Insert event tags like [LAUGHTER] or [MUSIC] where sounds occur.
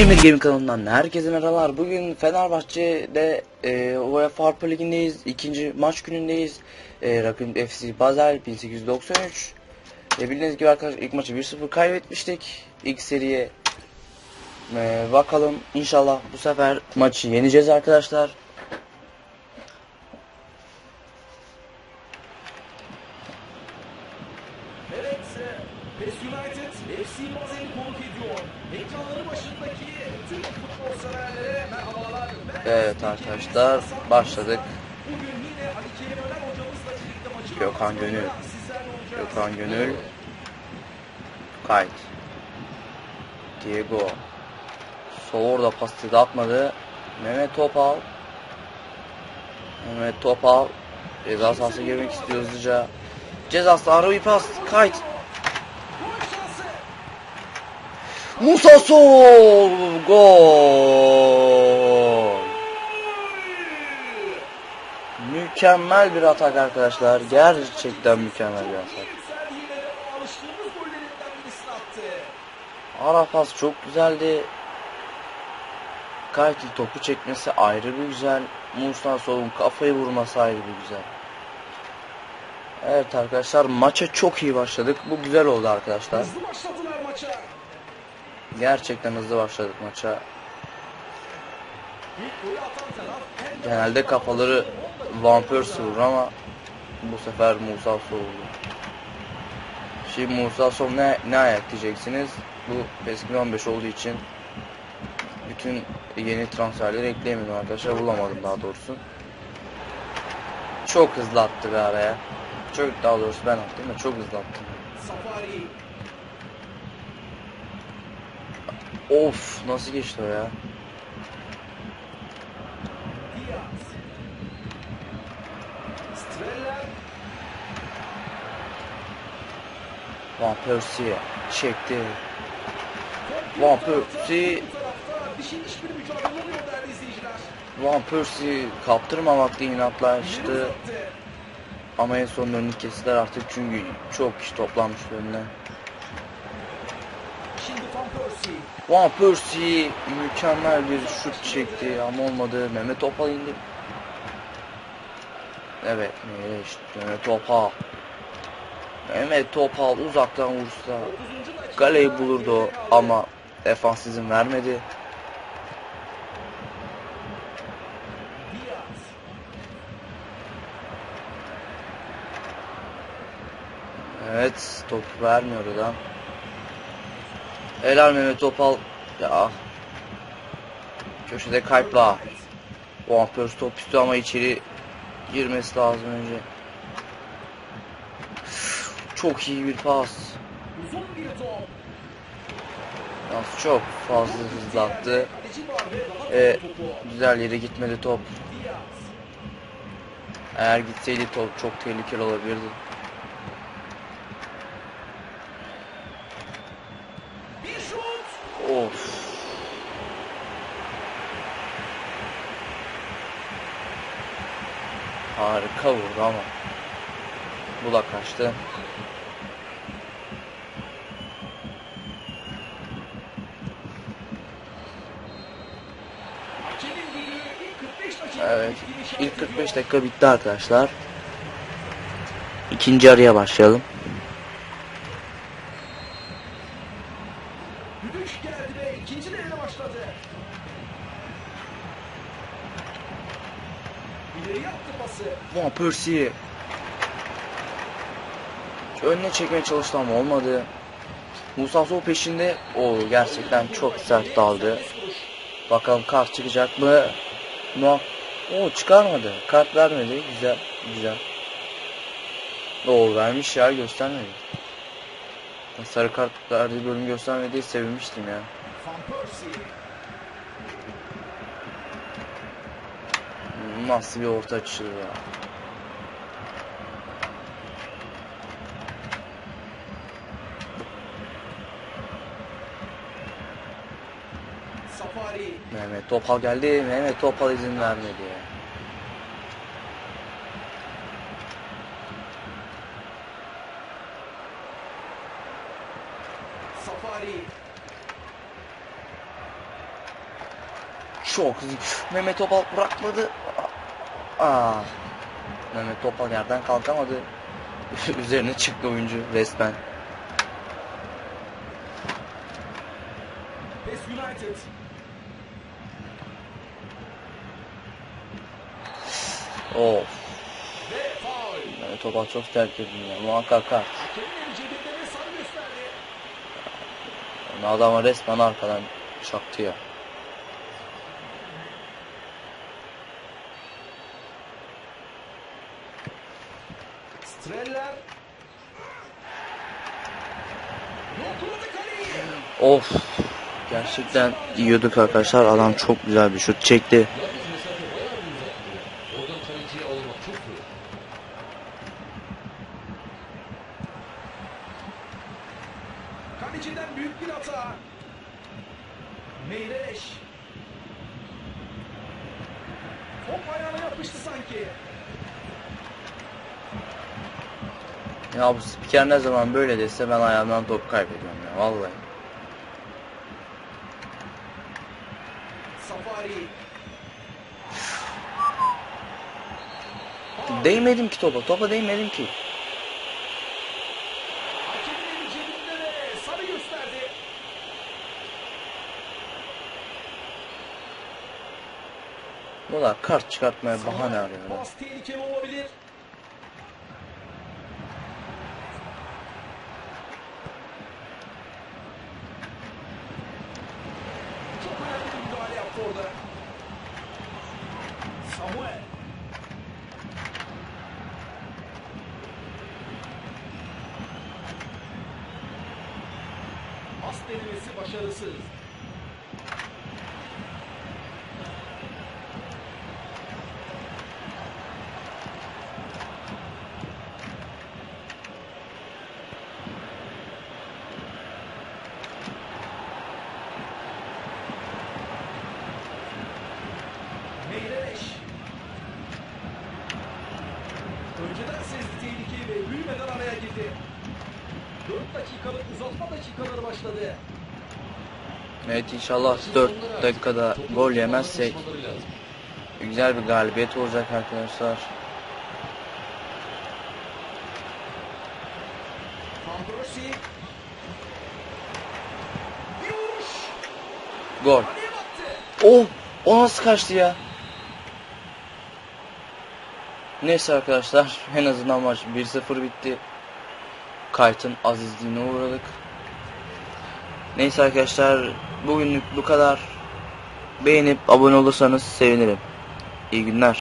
Emir Gaming kanalından herkese merhabalar. Bugün Fenerbahçe'de e, UEFA Avrupa Ligi'ndeyiz. İkinci maç günündeyiz. E, rakibim FC Basel 1893. E, bildiğiniz gibi arkadaşlar ilk maçı 1-0 kaybetmiştik. İlk seriye e, bakalım. İnşallah bu sefer maçı yeneceğiz arkadaşlar. Basel'i konuk ediyor. Ekranları başındaki tüm futbol severlere merhabalar. Evet arkadaşlar başladık. Bugün yine Ali Kerim Öner hocamızla birlikte maçı Gökhan Gönül. Gökhan Gönül. Kayt. Diego. Sol orada pası da atmadı. Mehmet Topal. Mehmet Topal. Ceza sahasına girmek istiyor hızlıca. Ceza sahası bir pas. Kayt. Gol şansı. Musa Sol. Gol. Mükemmel bir atak arkadaşlar. Gerçekten mükemmel bir atak. Ara çok güzeldi. Kaytil topu çekmesi ayrı bir güzel. Musa Sol'un kafayı vurması ayrı bir güzel. Evet arkadaşlar maça çok iyi başladık. Bu güzel oldu arkadaşlar. Hızlı başladılar maça. Gerçekten hızlı başladık maça. Genelde kafaları Persie vurur ama bu sefer Musa vurdu. Şimdi Musa Sol ne, ne ayak diyeceksiniz? Bu PES 2015 olduğu için bütün yeni transferleri ekleyemedim arkadaşlar. Bulamadım daha doğrusu. Çok hızlı attı be araya. Çok daha doğrusu ben attım da çok hızlı attım. Safari. Of nasıl geçti o ya? Van Persie çekti. Van Persie. Van Persie kaptırmamakta inatlaştı. Ama en son önünü kestiler artık çünkü çok kişi toplanmış önüne. Van Persie. Mükemmel bir şut çekti ama olmadı. Mehmet Topal indi. Evet, işte Mehmet Topal. Mehmet Topal uzaktan vursa 30. dakika. kaleyi bulurdu ama defans izin vermedi. Evet, top vermiyor adam. Helal Mehmet Topal. Ya. Köşede kayıpla. O Persie top üstü ama içeri girmesi lazım önce. Çok iyi bir pas. Yalnız çok fazla hızlı attı. Güzel yere gitmedi top. Eğer gitseydi top çok tehlikeli olabilirdi. Harika vurdu ama. Bu da kaçtı. Hakemin düdüğü ilk 45 dakika. Evet. İlk 45 dakika bitti arkadaşlar. İkinci araya başlayalım. Van Persie. Önüne çekmeye çalıştı ama olmadı. Musa Sol peşinde. O gerçekten çok sert daldı. Bakalım kart çıkacak mı? No. O çıkarmadı. Kart vermedi. Güzel. Güzel. O vermiş ya göstermedi. Sarı kart verdiği bölüm göstermediği sevinmiştim ya. nasıl bir orta açılır ya. Safari. Mehmet Topal geldi. Mehmet Topal izin vermedi ya. Çok Mehmet Topal bırakmadı. Aa. Mehmet Topal yerden kalkamadı. [LAUGHS] Üzerine çıktı oyuncu resmen. Of. Faul. Mehmet Topal çok terk edildi ya. Muhakkak kart. Yani adama resmen arkadan çaktı ya. Of. Gerçekten yiyorduk arkadaşlar. Adam çok güzel bir şut çekti. Kaleciden büyük bir hata. Meyreş. Top ayağına yapıştı sanki. Ya bu spiker ne zaman böyle dese ben ayağımdan top kaybediyorum ya vallahi. Safari. Değmedim ki topa. Topa değmedim ki. Valla kart çıkartmaya bahane arıyor. ya. Pas tehlikeli olabilir. Çok önemli bir müdahale yaptı orada. Samuel. Pas denemesi başarısız. Girdi. 4 dakikalık uzatma dakikaları başladı. Evet inşallah 4 dakikada gol yemezsek güzel bir galibiyet olacak arkadaşlar. Gol. Oh! O nasıl kaçtı ya? Neyse arkadaşlar en azından maç 1-0 bitti. Kayt'ın azizliğine uğradık. Neyse arkadaşlar bugünlük bu kadar. Beğenip abone olursanız sevinirim. İyi günler.